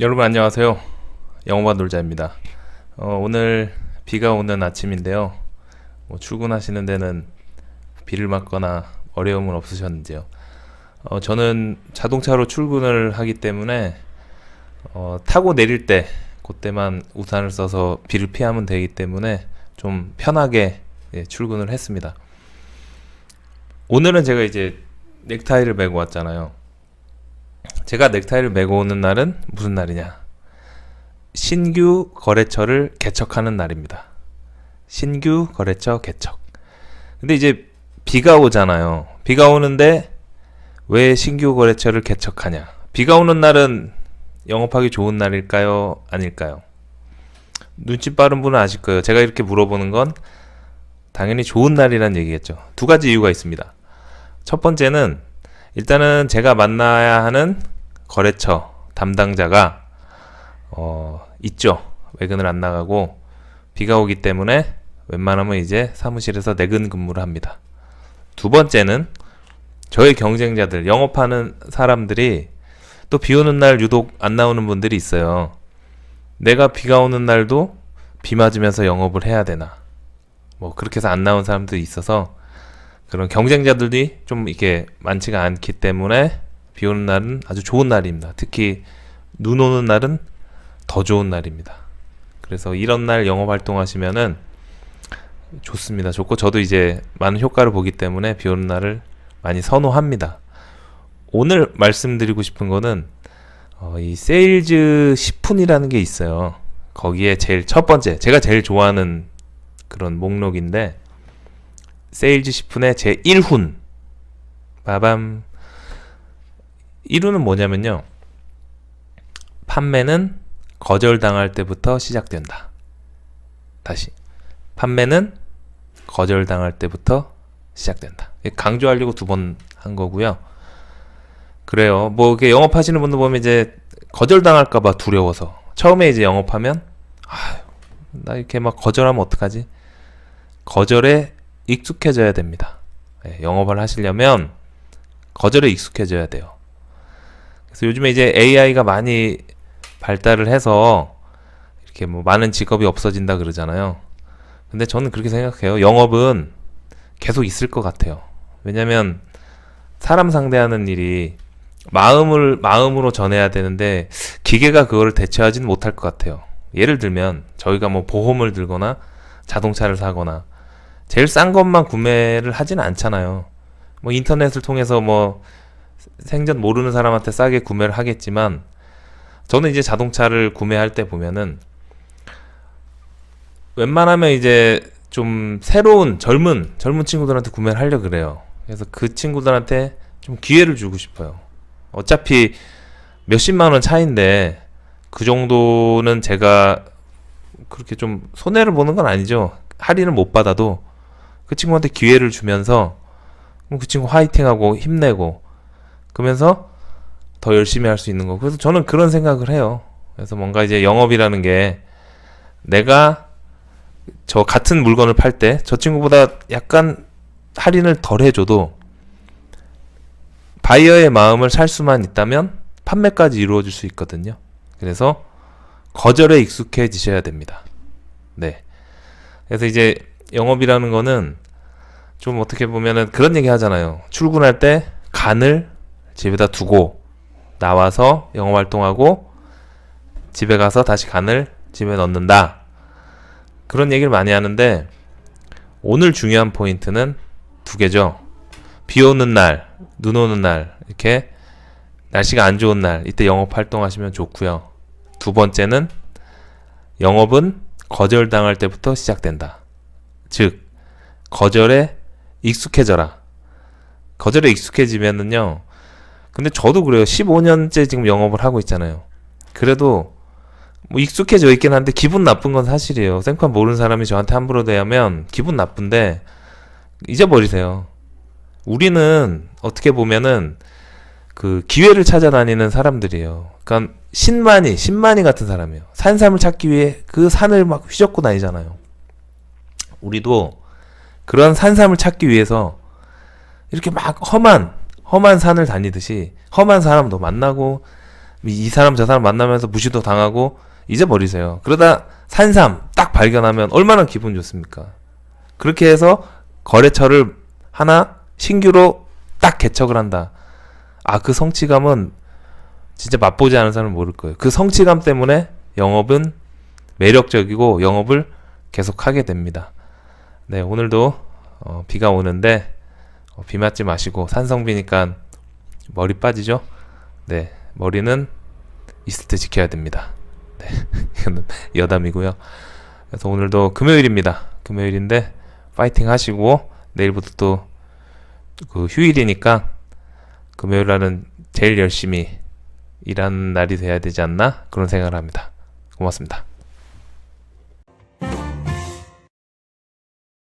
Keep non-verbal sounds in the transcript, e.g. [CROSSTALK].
여러분 안녕하세요. 영어바 놀자입니다. 어, 오늘 비가 오는 아침인데요. 뭐 출근하시는 데는 비를 맞거나 어려움은 없으셨는지요? 어, 저는 자동차로 출근을 하기 때문에 어, 타고 내릴 때 그때만 우산을 써서 비를 피하면 되기 때문에 좀 편하게 예, 출근을 했습니다. 오늘은 제가 이제 넥타이를 메고 왔잖아요. 제가 넥타이를 메고 오는 날은 무슨 날이냐? 신규 거래처를 개척하는 날입니다. 신규 거래처 개척. 근데 이제 비가 오잖아요. 비가 오는데 왜 신규 거래처를 개척하냐? 비가 오는 날은 영업하기 좋은 날일까요? 아닐까요? 눈치 빠른 분은 아실 거예요. 제가 이렇게 물어보는 건 당연히 좋은 날이란 얘기겠죠. 두 가지 이유가 있습니다. 첫 번째는 일단은 제가 만나야 하는 거래처 담당자가 어, 있죠. 외근을 안 나가고 비가 오기 때문에 웬만하면 이제 사무실에서 내근 근무를 합니다. 두 번째는 저의 경쟁자들 영업하는 사람들이 또 비 오는 날 유독 안 나오는 분들이 있어요. 내가 비가 오는 날도 비 맞으면서 영업을 해야 되나? 뭐 그렇게 해서 안 나온 사람들이 있어서 그런 경쟁자들이 좀 이렇게 많지가 않기 때문에 비 오는 날은 아주 좋은 날입니다. 특히 눈 오는 날은 더 좋은 날입니다. 그래서 이런 날 영업 활동하시면은 좋습니다. 좋고 저도 이제 많은 효과를 보기 때문에 비 오는 날을 많이 선호합니다. 오늘 말씀드리고 싶은 거는 어, 이 세일즈 10분이라는 게 있어요. 거기에 제일 첫 번째 제가 제일 좋아하는 그런 목록인데 세일즈 10분의 제 1훈 빠밤 1훈은 뭐냐면요. 판매는 거절당할 때부터 시작된다. 다시. 판매는 거절당할 때부터 시작된다. 강조하려고 두 번 한 거고요. 그래요. 뭐 이렇게 영업하시는 분들 보면 이제 거절당할까봐 두려워서. 처음에 이제 영업하면 아나 이렇게 막 거절하면 어떡하지? 거절에 익숙해져야 됩니다. 예, 영업을 하시려면 거절에 익숙해져야 돼요. 그래서 요즘에 이제 AI가 많이 발달을 해서 이렇게 뭐 많은 직업이 없어진다 그러잖아요. 근데 저는 그렇게 생각해요. 영업은 계속 있을 것 같아요. 왜냐면 사람 상대하는 일이 마음을 마음으로 전해야 되는데 기계가 그거를 대체하지는 못할 것 같아요. 예를 들면 저희가 뭐 보험을 들거나 자동차를 사거나 제일 싼 것만 구매를 하지는 않잖아요. 뭐 인터넷을 통해서 뭐 생전 모르는 사람한테 싸게 구매를 하겠지만 저는 이제 자동차를 구매할 때 보면은 웬만하면 이제 좀 새로운 젊은 젊은 친구들한테 구매를 하려 그래요. 그래서 그 친구들한테 좀 기회를 주고 싶어요. 어차피 몇십만 원 차인데 그 정도는 제가 그렇게 좀 손해를 보는 건 아니죠. 할인을 못 받아도 그 친구한테 기회를 주면서 그 친구 화이팅하고 힘내고 그러면서 더 열심히 할 수 있는 거. 그래서 저는 그런 생각을 해요. 그래서 뭔가 이제 영업이라는 게 내가 저 같은 물건을 팔 때 저 친구보다 약간 할인을 덜 해줘도 바이어의 마음을 살 수만 있다면 판매까지 이루어질 수 있거든요. 그래서 거절에 익숙해지셔야 됩니다. 네. 그래서 이제 영업이라는 거는 좀 어떻게 보면은 그런 얘기 하잖아요. 출근할 때 간을 집에다 두고 나와서 영업 활동하고 집에 가서 다시 간을 집에 넣는다. 그런 얘기를 많이 하는데 오늘 중요한 포인트는 두 개죠. 비 오는 날, 눈 오는 날, 이렇게 날씨가 안 좋은 날, 이때 영업 활동하시면 좋고요. 두 번째는 영업은 거절당할 때부터 시작된다. 즉, 거절에 익숙해져라. 거절에 익숙해지면은요. 근데 저도 그래요. 15년째 지금 영업을 하고 있잖아요. 그래도 뭐 익숙해져 있긴 한데 기분 나쁜 건 사실이에요. 생판 모르는 사람이 저한테 함부로 대하면 기분 나쁜데 잊어버리세요. 우리는 어떻게 보면은 그 기회를 찾아다니는 사람들이에요. 그러니까 신만이 신만이 같은 사람이에요. 산삼을 찾기 위해 그 산을 막 휘젓고 다니잖아요. 우리도 그런 산삼을 찾기 위해서 이렇게 막 험한 험한 산을 다니듯이 험한 사람도 만나고 이 사람 저 사람 만나면서 무시도 당하고 잊어버리세요. 그러다 산삼 딱 발견하면 얼마나 기분 좋습니까? 그렇게 해서 거래처를 하나 신규로 딱 개척을 한다. 아, 그 성취감은 진짜 맛보지 않은 사람은 모를 거예요. 그 성취감 때문에 영업은 매력적이고 영업을 계속 하게 됩니다. 네, 오늘도 어, 비가 오는데 어, 비 맞지 마시고 산성비니까 머리 빠지죠? 네, 머리는 있을 때 지켜야 됩니다. 네, [LAUGHS] 이거는 여담이고요. 그래서 오늘도 금요일입니다. 금요일인데 파이팅 하시고 내일부터 또 그 휴일이니까 금요일 날은 제일 열심히 일하는 날이 돼야 되지 않나 그런 생각을 합니다. 고맙습니다.